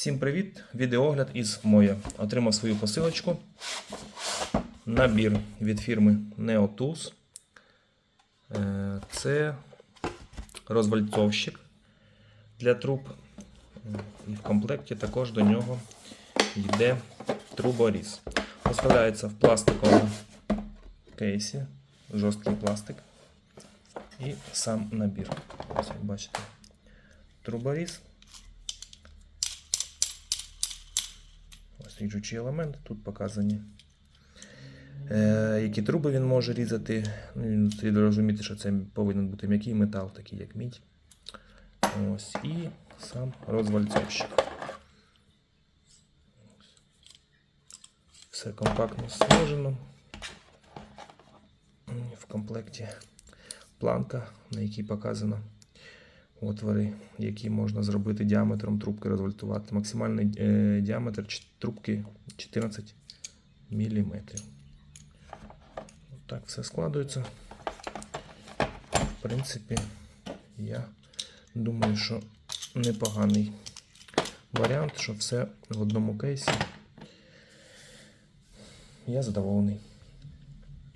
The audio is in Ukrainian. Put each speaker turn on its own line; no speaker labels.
Всім привіт! Відеогляд із Моя. Отримав свою посилочку. Набір від фірми Neotools. Е, Це розвальцовщик для труб. І в комплекті також до нього йде труборіз. Поставляється в пластиковому кейсі, жорсткий пластик. І сам набір. Ось як бачите. Труборіз. Ріжучі елементи тут показані. Е, які труби він може різати. Ну, слід розуміти, що це повинен бути м'який метал, такий як мідь. Ось, і сам розвальцовщик. Все компактно сложено. В комплекті планка, на якій показано отвори, які можна зробити діаметром трубки розвальтувати. Максимальний е, діаметр трубки 14 мм. Так все складується. В принципі, я думаю, що непоганий варіант, що все в одному кейсі. Я задоволений.